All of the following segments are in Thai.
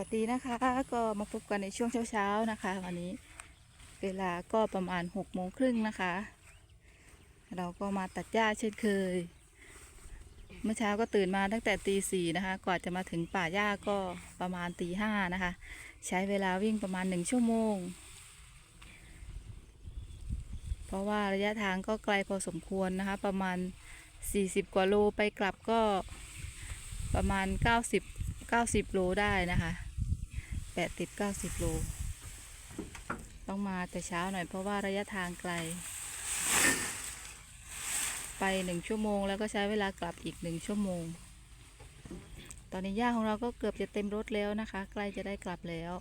วัสดีนะคะ ก็มาพบกันในช่วงเช้าๆนะคะ วันนี้เวลาก็ประมาณหกโมงครึ่งนะคะ เราก็มาตัดหญ้าเช่นเคย เมื่อเช้าก็ตื่นมาตั้งแต่ตีสี่นะคะ กว่าจะมาถึงป่าหญ้าก็ประมาณตีห้านะคะ ใช้เวลาวิ่งประมาณหนึ่งชั่วโมง เพราะว่าระยะทางก็ไกลพอสมควรนะคะ ประมาณ 40 กว่าโลไปกลับก็ประมาณ 90 90โลได้นะคะ80 90โล ต้องมาแต่เช้าหน่อยเพราะว่าระยะทางไกล ไปหนึ่งชั่วโมงแล้วก็ใช้เวลากลับอีกหนึ่งชั่วโมง ตอนนี้ย่าของเราก็เกือบจะเต็มรถแล้วนะคะ ใกล้จะได้กลับแล้ว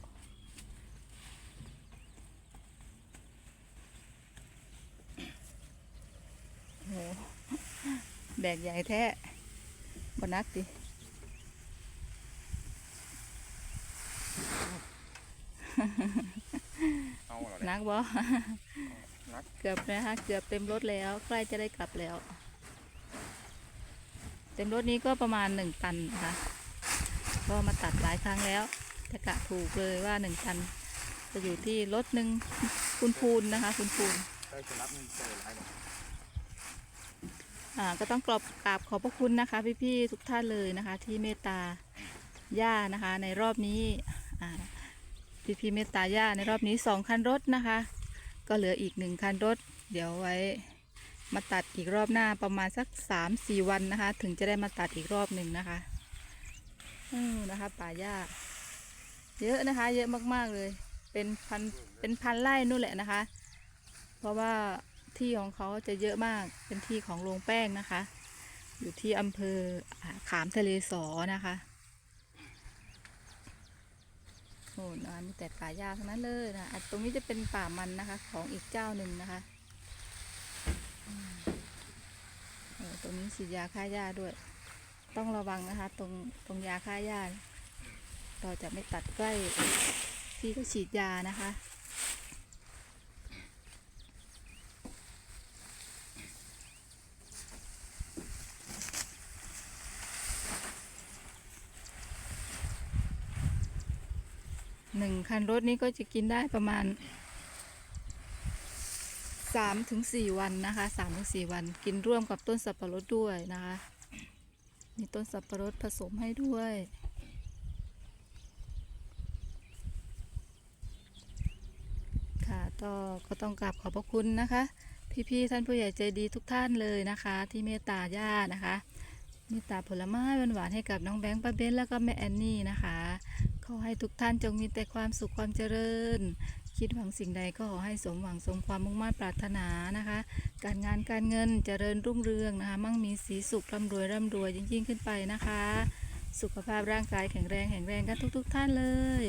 โหแบกใหญ่แท้บนักดิ เอาเหรอเนี่ยนักบ่นักเกือบนะคะเกือบเต็มรถแล้ว ใกล้จะได้กลับแล้ว เต็มรถนี้ก็ประมาณหนึ่งตันนะคะก็มาตัดหลายครั้งแล้วจะกะถูกเลยว่าหนึ่งตัน จะอยู่ที่รถหนึ่งคุณพูนนะคะ คุณพูนได้จะรับเงินเจออะไรเนี่ยอ่าก็ต้องกรอบกราบขอบพระคุณนะคะ พี่ๆทุกท่านเลยนะคะ ที่เมตตาย่านะคะ ในรอบนี้ อ่พี่เมตตาย่าในรอบนี้สองคันรถนะคะ ก็เหลืออีกหนึ่งคันรถ เดี๋ยวไว้มาตัดอีกรอบหน้าประมาณสักสามสี่วันนะคะ ถึงจะได้มาตัดอีกรอบหนึ่งนะคะอืมนะคะป่าหญ้าเยอะนะคะ เยอะมากๆเลย เป็นพันเป็นพันไร่นู่นแหละนะคะ เพราะว่าที่ของเขาจะเยอะมากเป็นที่ของโรงแป้งนะคะ อยู่ที่อำเภอขามทะเลสอนะคะ โอ้นะมีแต่ป่าหญ้าทั้งนั้นเลยนะอะตรงนี้จะเป็นป่ามันนะคะ ของอีกเจ้าหนึ่งนะคะตรงนี้ฉีดยาฆ่าหญ้าด้วย ต้องระวังนะคะ ตรงตรงยาฆ่าหญ้าเราจะไม่ตัดใกล้ที่เขาฉีดยานะคะ หนึ่งคันรถนี้ก็จะกินได้ประมาณสามถึงสี่วันนะคะสามถึงสี่วัน กินร่วมกับต้นสับปะรดด้วยนะคะมีต้นสับปะรดผสมให้ด้วยค่ะก็ก็ต้องกราบขอบพระคุณนะคะ พี่ๆท่านผู้ใหญ่ใจดีทุกท่านเลยนะคะ ที่เมตตาญาตินะคะ มตตาผลไม้หวานๆให้กับน้องแบงค์ป้าเบนแล้วก็แม่แอนนี่นะคะขอให้ทุกท่านจงมีแต่ความสุขความเจริญ คิดหวังสิ่งใดก็ขอให้สมหวังสมความมุ่งมั่นปรารถนานะคะ การงานการเงินเจริญรุ่งเรืองนะคะ มั่งมีสีสุขร่ำรวยร่ำรวยยิ่งยิ่งขึ้นไปนะคะ สุขภาพร่างกายแข็งแรงแข็งแรงกันทุก ๆ ท่านเลย